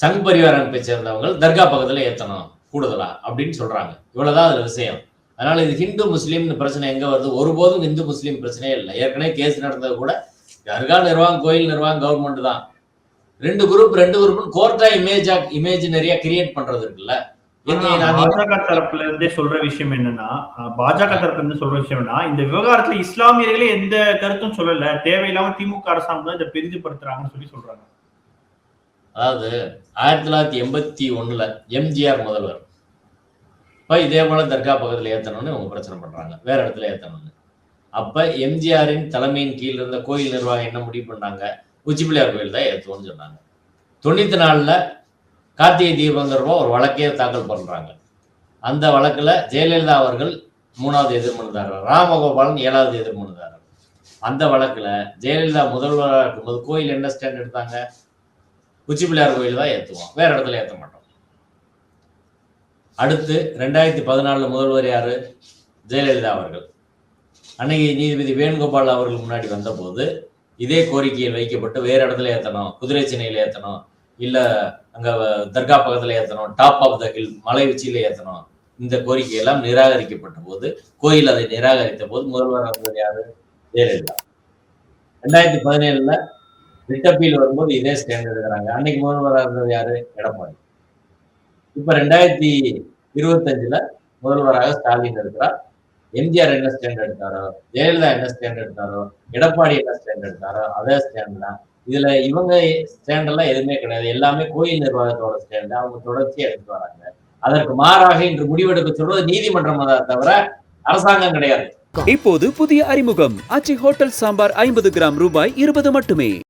சங் பரிவார அமைப்பை சேர்ந்தவங்க தர்கா பக்கத்துல ஏத்தணும் கூடுதலா அப்படின்னு சொல்றாங்க. இவ்வளவுதான் அதுல விஷயம். அதனால இது ஹிந்து முஸ்லீம்னு பிரச்சனை எங்க வருது? ஒருபோதும் இந்து முஸ்லீம் பிரச்சனையே இல்லை. ஏற்கனவே கேஸ் நடந்தது கூட தர்கா நிர்வாகம் கோயில் நிர்வாகம் கவர்மெண்ட் தான். ரெண்டு குரூப் ரெண்டு குரூப் கோர்ட்டா இமேஜா இமேஜ் நிறைய கிரியேட் பண்றது இருக்குல்ல. பாஜக தரப்புல இருந்தே சொல்ற விஷயம் என்னன்னா பாஜக தரப்புல இருந்து சொல்ற விஷயம் என்னன்னா இந்த விவகாரத்துல இஸ்லாமியர்களே எந்த கருத்தும் சொல்லல. தேவையில்லாம திமுக அரசாங்கம் இதை பெரிதுபடுத்துறாங்கன்னு சொல்லி சொல்றாங்க. அதாவது ஆயிரத்தி தொள்ளாயிரத்தி எண்பத்தி ஒன்றில் எம்ஜிஆர் முதல்வர். இப்போ இதே போல் தர்கா பக்கத்தில் ஏற்றணும்னு இவங்க பிரச்சனை பண்ணுறாங்க வேற இடத்துல ஏற்றணும்னு அப்போ எம்ஜிஆரின் தலைமையின் கீழ் இருந்த கோயில் நிர்வாகம் என்ன முடிவு பண்ணாங்க? உச்சிப்பிள்ளையார் கோயில் தான் ஏற்றுவோம்னு சொன்னாங்க. தொண்ணூற்றி நாளில் கார்த்திகை தீபங்கிறப்போ ஒரு வழக்கே தாக்கல் பண்ணுறாங்க அந்த வழக்கில் ஜெயலலிதா அவர்கள் மூணாவது எதிர்மனுதாரர் ராமகோபாலன் ஏழாவது எதிர்மனுதாரர். அந்த வழக்கில் ஜெயலலிதா முதல்வராக இருக்கும்போது கோயில் என்ன ஸ்டாண்ட் எடுத்தாங்க? உச்சி பிள்ளையார் கோயில் தான் ஏற்றுவோம் வேற இடத்துல ஏற்ற மாட்டோம். அடுத்து ரெண்டாயிரத்தி பதினாலுல முதல்வர் யாரு? ஜெயலலிதா அவர்கள். அன்னைக்கு நீதிபதி வேணுகோபால் அவர்கள் முன்னாடி வந்தபோது இதே கோரிக்கையில் வைக்கப்பட்டு வேற இடத்துல ஏத்தணும் குதிரை சினையில் ஏத்தணும் இல்ல அங்க தர்கா பக்கத்துல ஏத்தணும் டாப் ஆஃப் த ஹில் மலை உச்சியில ஏத்தணும். இந்த கோரிக்கை எல்லாம் நிராகரிக்கப்பட்ட போது கோயில் அதை நிராகரித்த போது முதல்வர் அவர்கள் யாரு? ஜெயலலிதா. ரெண்டாயிரத்தி பதினேழுல ரிட்டப்பீல் வரும்போது இதே ஸ்டாண்ட் எடுக்கிறாங்க. அன்னைக்கு முதல்வராக இருந்தது யாரு? எடப்பாடி. இப்ப ரெண்டாயிரத்தி இருபத்தஞ்சுல முதல்வராக ஸ்டாலின் இருக்கிறார். எம்ஜிஆர் என்ன ஸ்டாண்ட் எடுத்தாரோ? ஜெயலலிதா என்ன ஸ்டாண்ட் எடுத்தாரோ? எடப்பாடி என்ன ஸ்டாண்ட் எடுத்தாரோ? அதே ஸ்டாண்ட் தான். இதுல இவங்க ஸ்டாண்ட் எல்லாம் எதுவுமே கிடையாது. எல்லாமே கோயில் நிர்வாகத்தோட ஸ்டாண்ட் அவங்க தொடர்ச்சியா எடுத்து வராங்க. அதற்கு மாறாக இன்று முடிவெடுக்க சொல்றது நீதிமன்றம் தவிர அரசாங்கம் கிடையாது. இப்போது புதிய அறிமுகம். அச்சி ஹோட்டல் சாம்பார் ஐம்பது கிராம் ரூபாய் இருபது மட்டுமே.